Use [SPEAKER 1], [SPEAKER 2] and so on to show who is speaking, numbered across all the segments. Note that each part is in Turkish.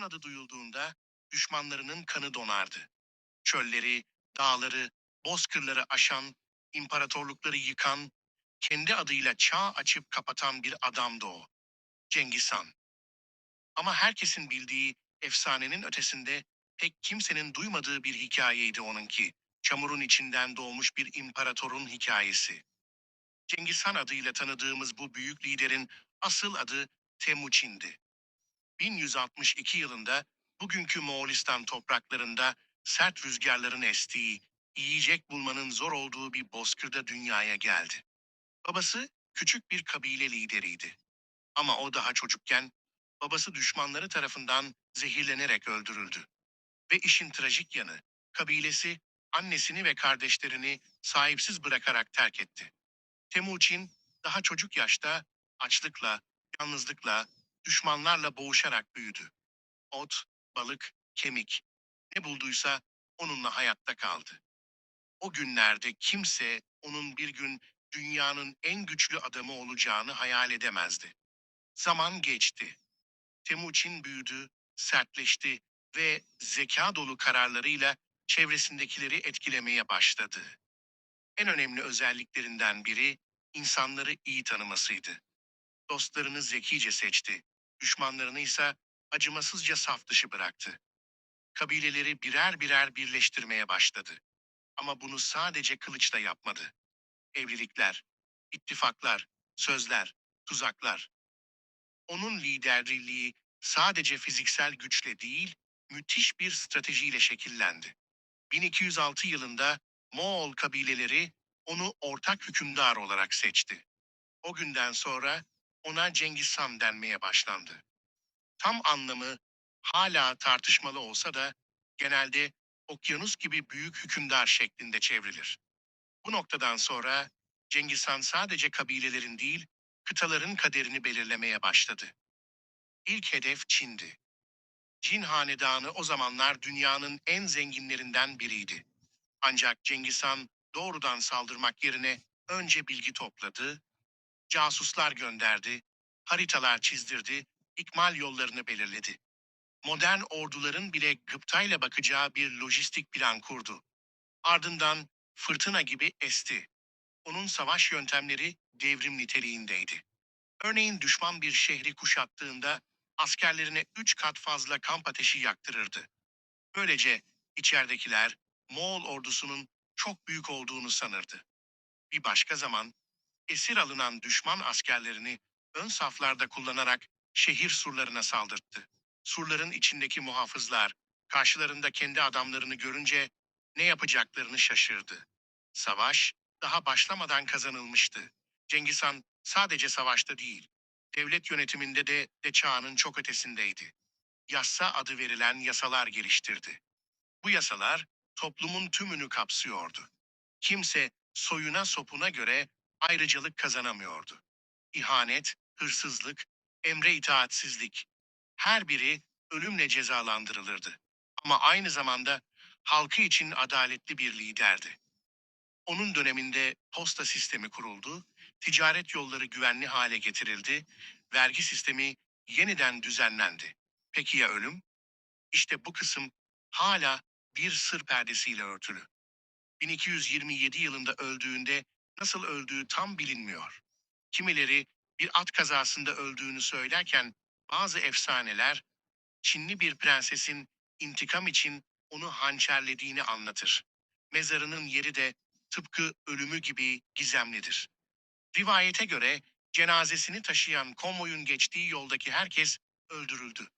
[SPEAKER 1] Onun adı duyulduğunda düşmanlarının kanı donardı. Çölleri, dağları, bozkırları aşan, imparatorlukları yıkan, kendi adıyla çağ açıp kapatan bir adamdı o. Cengiz Han. Ama herkesin bildiği efsanenin ötesinde pek kimsenin duymadığı bir hikayeydi onunki. Çamurun içinden doğmuş bir imparatorun hikayesi. Cengiz Han adıyla tanıdığımız bu büyük liderin asıl adı Temuçin'di. 1162 yılında bugünkü Moğolistan topraklarında sert rüzgarların estiği, yiyecek bulmanın zor olduğu bir bozkırda dünyaya geldi. Babası küçük bir kabile lideriydi. Ama o daha çocukken babası düşmanları tarafından zehirlenerek öldürüldü. Ve işin trajik yanı, kabilesi annesini ve kardeşlerini sahipsiz bırakarak terk etti. Temuçin daha çocuk yaşta açlıkla, yalnızlıkla, düşmanlarla boğuşarak büyüdü. Ot, balık, kemik, ne bulduysa onunla hayatta kaldı. O günlerde kimse onun bir gün dünyanın en güçlü adamı olacağını hayal edemezdi. Zaman geçti. Temuçin büyüdü, sertleşti ve zeka dolu kararlarıyla çevresindekileri etkilemeye başladı. En önemli özelliklerinden biri insanları iyi tanımasıydı. Dostlarını zekice seçti, düşmanlarını ise acımasızca saf dışı bıraktı. Kabileleri birer birer birleştirmeye başladı. Ama bunu sadece kılıçla yapmadı. Evlilikler, ittifaklar, sözler, tuzaklar. Onun liderliği sadece fiziksel güçle değil, müthiş bir stratejiyle şekillendi. 1206 yılında Moğol kabileleri onu ortak hükümdar olarak seçti. O günden sonra ona Cengiz Han denmeye başlandı. Tam anlamı hala tartışmalı olsa da genelde okyanus gibi büyük hükümdar şeklinde çevrilir. Bu noktadan sonra Cengiz Han sadece kabilelerin değil, kıtaların kaderini belirlemeye başladı. İlk hedef Çin'di. Çin hanedanı o zamanlar dünyanın en zenginlerinden biriydi. Ancak Cengiz Han doğrudan saldırmak yerine önce bilgi topladı, casuslar gönderdi, haritalar çizdirdi, ikmal yollarını belirledi. Modern orduların bile gıptayla bakacağı bir lojistik plan kurdu. Ardından fırtına gibi esti. Onun savaş yöntemleri devrim niteliğindeydi. Örneğin düşman bir şehri kuşattığında askerlerine üç kat fazla kamp ateşi yaktırırdı. Böylece içeridekiler Moğol ordusunun çok büyük olduğunu sanırdı. Bir başka zaman esir alınan düşman askerlerini ön saflarda kullanarak şehir surlarına saldırttı. Surların içindeki muhafızlar karşılarında kendi adamlarını görünce ne yapacaklarını şaşırdı. Savaş daha başlamadan kazanılmıştı. Cengiz Han sadece savaşta değil, devlet yönetiminde de, de çağının çok ötesindeydi. Yassa adı verilen yasalar geliştirdi. Bu yasalar toplumun tümünü kapsıyordu. Kimse soyuna sopuna göre ayrıcalık kazanamıyordu. İhanet, hırsızlık, emre itaatsizlik, her biri ölümle cezalandırılırdı. Ama aynı zamanda halkı için adaletli bir liderdi. Onun döneminde posta sistemi kuruldu, ticaret yolları güvenli hale getirildi, vergi sistemi yeniden düzenlendi. Peki ya ölüm? İşte bu kısım hala bir sır perdesiyle örtülü. 1227 yılında öldüğünde nasıl öldüğü tam bilinmiyor. Kimileri bir at kazasında öldüğünü söylerken bazı efsaneler Çinli bir prensesin intikam için onu hançerlediğini anlatır. Mezarının yeri de tıpkı ölümü gibi gizemlidir. Rivayete göre cenazesini taşıyan konvoyun geçtiği yoldaki herkes öldürüldü.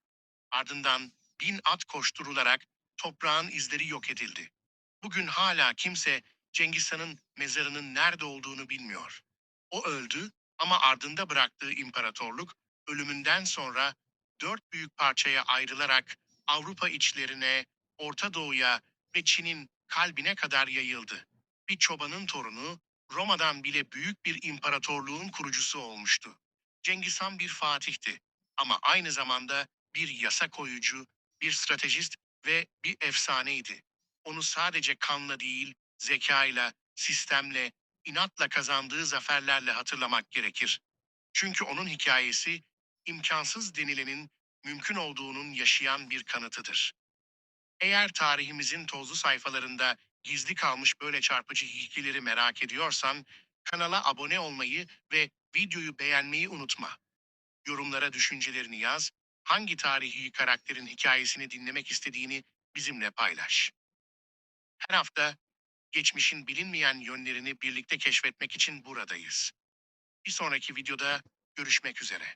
[SPEAKER 1] Ardından bin at koşturularak toprağın izleri yok edildi. Bugün hala kimse Cengiz Han'ın mezarının nerede olduğunu bilmiyor. O öldü ama ardında bıraktığı imparatorluk ölümünden sonra dört büyük parçaya ayrılarak Avrupa içlerine, Orta Doğu'ya ve Çin'in kalbine kadar yayıldı. Bir çobanın torunu Roma'dan bile büyük bir imparatorluğun kurucusu olmuştu. Cengiz Han bir fatihti ama aynı zamanda bir yasa koyucu, bir stratejist ve bir efsaneydi. Onu sadece kanla değil, zekayla, sistemle, inatla kazandığı zaferlerle hatırlamak gerekir. Çünkü onun hikayesi imkansız denilenin mümkün olduğunun yaşayan bir kanıtıdır. Eğer tarihimizin tozlu sayfalarında gizli kalmış böyle çarpıcı hikayeleri merak ediyorsan, kanala abone olmayı ve videoyu beğenmeyi unutma. Yorumlara düşüncelerini yaz, hangi tarihi karakterin hikayesini dinlemek istediğini bizimle paylaş. Her hafta geçmişin bilinmeyen yönlerini birlikte keşfetmek için buradayız. Bir sonraki videoda görüşmek üzere.